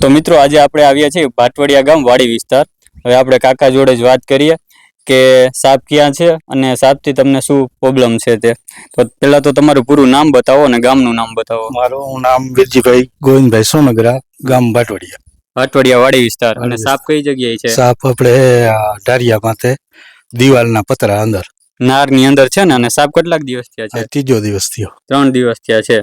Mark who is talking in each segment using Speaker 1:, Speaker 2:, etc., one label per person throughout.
Speaker 1: તો મિત્રો આજે આપણે આવ્યા છીએ ભાટવડિયા ગામ વાડી વિસ્તાર. હવે આપણે કાકા જોડે જ વાત કરીએ કે સાપ ક્યાં છે અને સાપથી તમને શું પ્રોબ્લેમ છે તે. તો પહેલા તો તમારું પૂરું નામ બતાવો અને ગામનું નામ બતાવો.
Speaker 2: મારું નામ વિરજીભાઈ ગોવિંદભાઈ સોનગરા ગામ ભાટવડિયા.
Speaker 1: ભાટવડિયા વાડી વિસ્તાર. અને સાપ કઈ જગ્યાએ છે?
Speaker 2: સાપ આપણે ઢારિયા માથે દિવાલના પતરા અંદર.
Speaker 1: નારની અંદર છે ને? અને સાપ કેટલાક દિવસ થયા છે?
Speaker 2: ત્રીજો દિવસ થયો.
Speaker 1: ત્રણ દિવસ થયા છે.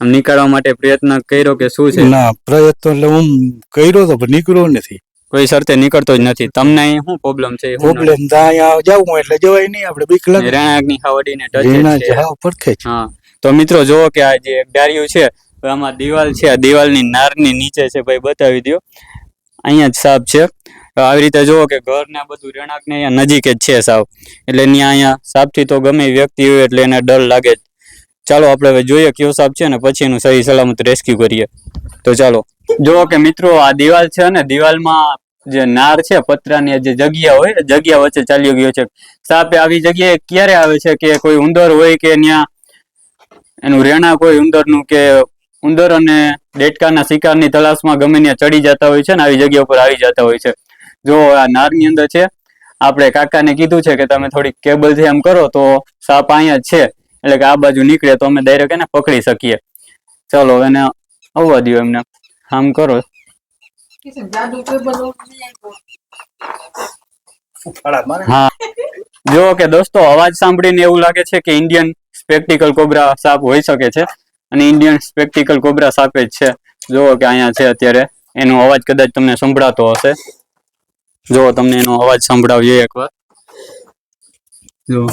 Speaker 1: નીકાળવા માટે પ્રયત્ન કર્યો કે શું છે?
Speaker 2: ના પ્રયત્ન એટલે હું કર્યો તો પણ નીકળ્યો નથી.
Speaker 1: કોઈ શરતે નીકળતો જ નથી. તમને અહીં શું પ્રોબ્લેમ છે?
Speaker 2: પ્રોબ્લેમ ત્યાં અહીંયા જવું એટલે જવાય નહીં આપણે બીક? લાગે.
Speaker 1: રેણાકની
Speaker 2: ખાવડીને
Speaker 1: ટચ છે.
Speaker 2: પડખે છે.
Speaker 1: હા. તો મિત્રો જુઓ કે આ જે એક છે આમાં દિવાલ છે. આ દિવાલની નારની નીચે છે ભાઈ બતાવી દો અહીંયા જ સાપ છે. આવી રીતે જુઓ કે ઘર ને બધું રેણાક ને અહીંયા નજીક જ છે સાવ. એટલે ત્યાં અહીંયા સાપથી તો ગમે વ્યક્તિ હોય એટલે એને ડર લાગે જ. ચાલો, આપણે હવે જોઈએ કયો સાપ છે ને પછી એનું સહી સલામત રેસ્ક્યુ કરીએ. તો ચાલો, જુઓ કે મિત્રો, આ દિવાલ છે ને, દિવાલમાં જે નાર છે, પતરાની જે જગ્યા હોય, જગ્યા વચ્ચે ચાલ્યો ગયો છે. સાપ આવી જગ્યાએ ક્યારે આવે છે કે કોઈ ઉંદર હોય કે ત્યાં એનું રેણા કોઈ ઉંદરનું કે ઉંદર અને દેટકાના શિકારની તલાશમાં ગમે ત્યાં ચડી જતા હોય છે ને, આવી જગ્યા ઉપર આવી જતા હોય છે. જો આ નારની અંદર છે, આપણે કાકાને કીધું છે કે તમે થોડીક કેબલથી એમ કરો તો સાપ અહીંયા છે. એટલે કે આ બાજુ નીકળે તો અમે ડાયરેક્ટ એને પકડી શકીએ. ચલો એને આવવા દો એમને. આમ કરો. હા. જો કે દોસ્તો, અવાજ સાંભળીને એવું લાગે છે કે ઇન્ડિયન સ્પેક્ટિકલ કોબરા સાપ હોઈ શકે છે. અને ઇન્ડિયન સ્પેક્ટિકલ કોબરા સાપ જ છે. જુઓ કે અહીંયા છે અત્યારે. એનો અવાજ કદાચ તમને સંભળાતો હશે. જુઓ તમને એનો અવાજ સંભળાવીએ એકવાર. જો.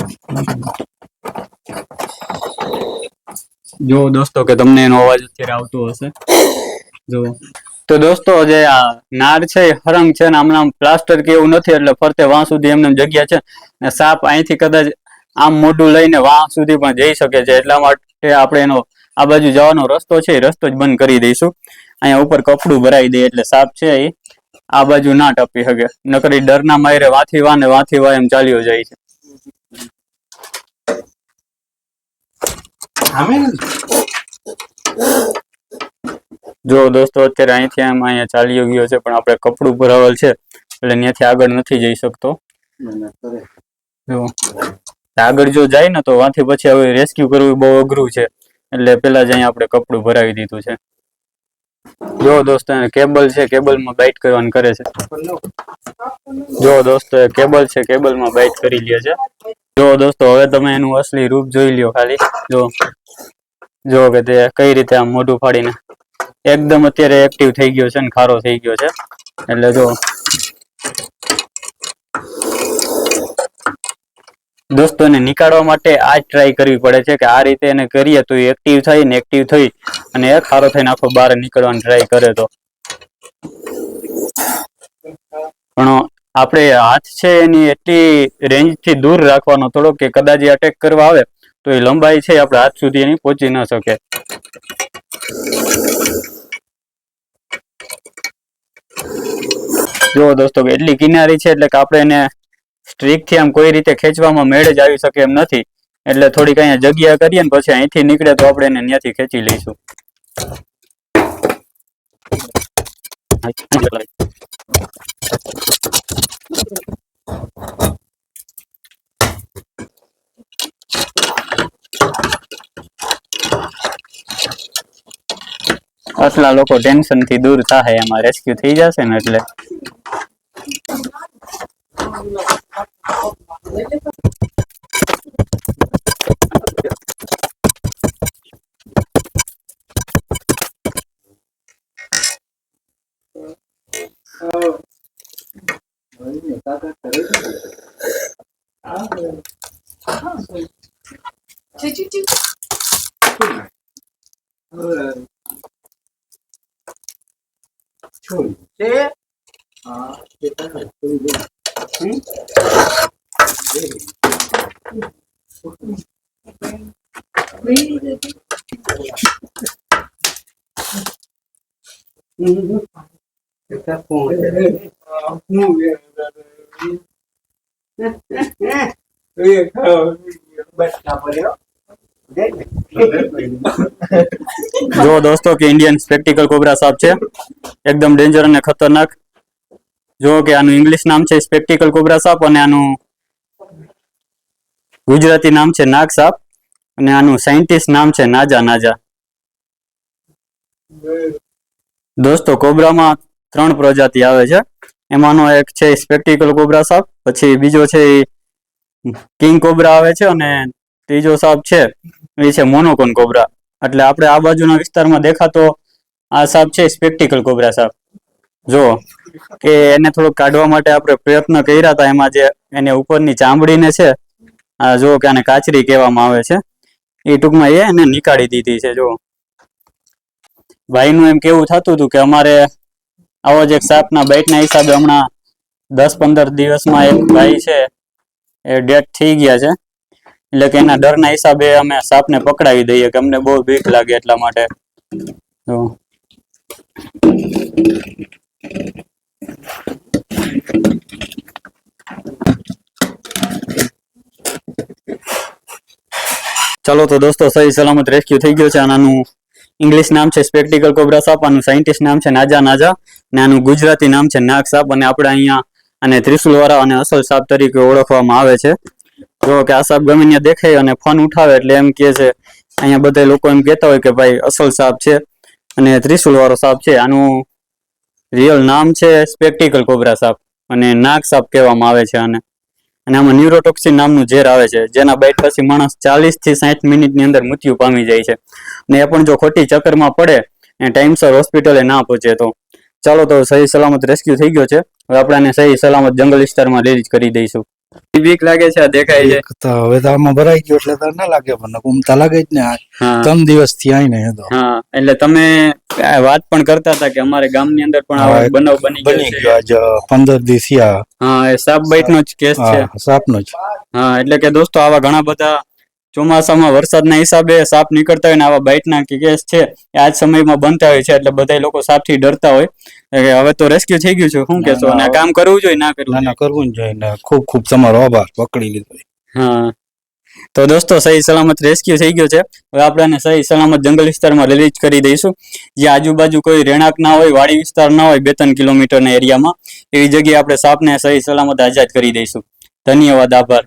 Speaker 1: જો દોસ્તો, કે તમને એનો અવાજ અત્યારે આવતો હશે. જો. તો દોસ્તો, જે આ નાર છે, એ હરંગ છે, ને આમ પ્લાસ્ટર કે એવું નથી, એટલે ફરતે વાં સુધી એમને એમ જગ્યા છે. ને સાપ અહીંથી કદાચ આમ મોઢું લઈને વાં સુધી પણ જઈ શકે છે. એટલા માટે આપણે એનો આ બાજુ જવાનો રસ્તો છે, એ રસ્તો જ બંધ કરી દઈશું. અહીંયા ઉપર કપડું ભરાઈ દે એટલે સાપ છે એ આ બાજુ ના ટપી શકે. નકરી ડરના માયરે વાથી વા ને વાથી વા એમ ચાલ્યો જાય છે. જો દોસ્તો અત્યારે અહીંથી આમ અહીંયા ચાલી ગયો છે પણ આપણે કપડું ભરાવેલ છે એટલે ત્યાંથી આગળ નથી જઈ શકતો. જો આગળ જો જાય ને તો વાથી પછી હવે રેસ્ક્યુ કરવું બહુ અઘરું છે. એટલે પેલા જ અહીંયા આપણે કપડું ભરાવી દીધું છે. જો દોસ્તો કેબલ છે કેબલમાં બાઇટ કરવાનું કરે છે. જો દોસ્તો કેબલ છે કેબલમાં બાઇટ કરી લે છે. જો દોસ્તો, હવે તમે એનું અસલી રૂપ જોઈ લ્યો ખાલી. જો જો કે તે કઈ રીતે આમ મોઢું ફાડીને એકદમ અત્યારે એક્ટિવ થઈ ગયો છે ને ખારો થઈ ગયો છે. એટલે જો. દોસ્તો, એને નીકાળવા માટે આ જ ટ્રાય કરવી પડે છે કે આ રીતે એને કરીએ તો એક્ટિવ થઈ ને એક્ટિવ થઈ અને એ ખારો થઈને આખો બહાર નીકળવાની ટ્રાય કરે તો. પણ આપણે હાથ છે એની એટલી રેન્જથી દૂર રાખવાનો થોડો કે કદાચ એ અટેક કરવા આવે, તો એ લંબાઈ છે આપણે હાથ સુધી એની પહોંચી ન શકે. જો દોસ્તો, એટલી કિનારી છે એટલે કે આપણે એને સ્ટ્રીકથી આમ કોઈ રીતે ખેંચવામાં મેળ જ આવી શકે એમ નથી. એટલે થોડીક અહીંયા જગ્યા કરીએ ને પછી અહીંથી નીકળે તો આપણે એને ત્યાંથી ખેંચી લઈશું. આટલા લોકો ટેન્શનથી દૂર થાય એમાં રેસ્ક્યુ થઈ જશે ને એટલે?
Speaker 3: Oh, wait. Did you do?
Speaker 2: 둘셋 아, 일단은 그리고 응?
Speaker 3: 음, 일단 봉. 음, 예.
Speaker 1: જો દોસ્તો કે ઇન્ડિયન સ્પેક્ટિકલ કોબરા સાપ છે, એકદમ ડેન્જર અને ખતરનાક. જો કે આનું ઇંગ્લિશ નામ છે સ્પેક્ટિકલ કોબરા સાપ અને આનું ગુજરાતી નામ છે નાગ સાપ અને આનું સાયન્ટિસ્ટ નામ છે નાજા નાજા. દોસ્તો કોબરામાં ત્રણ પ્રજાતિ આવે છે. એમાંનો એક છે સ્પેક્ટિકલ કોબરા સાપ પછી બીજો છે કિંગ કોબરા આવે છે અને ત્રીજો સાપ છે, એ છે મોનોકોન કોબરા એટલે આપણે આ બાજુના વિસ્તારમાં દેખાતો આ સાપ છે સ્પેક્ટિકલ કોબરા સાપ. જો કે એને થોડુંક કાઢવા માટે આપણે પ્રયત્ન કર્યા હતા, એમાં જે એને ઉપરની ચામડીને છે, આ જો કે આને કાચરી કહેવામાં આવે છે, એ ટૂંકમાં એ એને નીકાળી દીધી છે, જો. ભાઈનું એમ કેવું થતું હતું કે અમારે આવો જ એક સાપના બાઇટના હિસાબે હમણાં દસ પંદર દિવસમાં એક ભાઈ છે એ ડેથ થઈ ગયા છે. એટલે કે એના ડરના હિસાબે અમે સાપને પકડાવી દઈએ કે અમને બહુ બીક લાગે એટલા માટે. તો ચાલો તો દોસ્તો, સહી સલામત રેસ્ક્યુ થઈ ગયો છે. આનાનું ઇંગ્લિશ નામ છે સ્પેક્ટિકલ કોબરા સાપ. આનું સાયન્ટિસ્ટ નામ છે, નાજા નાજા. અને આનું ગુજરાતી નામ છે, નાગ સાપ. અને આપણે અહીંયા આને ત્રિશુલવાળા અને અસલ સાપ તરીકે ઓળખવામાં આવે છે. જો કે આ સાપ ગમે ત્યાં દેખાય અને ફોન ઉઠાવે એટલે એમ કહે છે, અહીંયા બધા લોકો એમ કહેતા હોય કે ભાઈ અસલ સાપ છે અને ત્રિશુલવાળો સાપ છે. આનું રિયલ નામ છે સ્પેક્ટિકલ કોબરા સાપ અને નાક સાપ કહેવામાં આવે છે આને. અને આમાં ન્યુરોટોક્સિન નામનું ઝેર આવે છે, જેના બાઇટ પછી માણસ ચાલીસથી સાઠ મિનિટની અંદર મૃત્યુ પામી જાય છે. ને એ પણ જો ખોટી ચક્કરમાં પડે અને ટાઈમસર હોસ્પિટલે ના પહોંચે તો. ચાલો તો સહી સલામત રેસ્ક્યુ થઈ ગયો છે. હવે આપણે સહી સલામત જંગલ વિસ્તારમાં રિલીઝ કરી દઈશું. બીક લાગે છે આ દેખાય છે.
Speaker 2: હવે તો આમાં ભરાઈ ગયો એટલે તો ના લાગે પણ ઘૂમતા લાગે જ ને ત્રણ દિવસથી આવીને
Speaker 1: હા એટલે તમે વાત પણ કરતા હતા કે અમારે ગામની અંદર પણ આવો બનાવ બની
Speaker 2: બની
Speaker 1: ગયો
Speaker 2: ગયો આજ પંદર દિવસ
Speaker 1: હા એ સાપ બાઈટ નો જ કેસ છે.
Speaker 2: સાપ નો જ.
Speaker 1: હા એટલે કે દોસ્તો આવા ઘણા બધા ચોમાસામાં વરસાદના હિસાબે સાપ નીકળતા હોય ને આવા બાઇટના કેસ છે એ આજ સમયમાં બનતા હોય છે એટલે બધા લોકો સાપથી ડરતા હોય. હવે તો રેસ્ક્યુ થઈ ગયું છે શું કેશો અને કામ કરવું જોઈએ ના કરવું
Speaker 2: ના? કરવું જોઈએ ને ખૂબ ખૂબ તમારો આભાર પકડી લીધો.
Speaker 1: હા. તો દોસ્તો સહી સલામત રેસ્ક્યુ થઈ ગયો છે. હવે આપણે સહી સલામત જંગલ વિસ્તારમાં રિલીઝ કરી દઈશું. જે આજુબાજુ કોઈ રહેણાંક ના હોય વાડી વિસ્તાર ના હોય બે ત્રણ કિલોમીટરના એરિયામાં એવી જગ્યાએ આપણે સાપને સહી સલામત આઝાદ કરી દઈશું. ધન્યવાદ આભાર.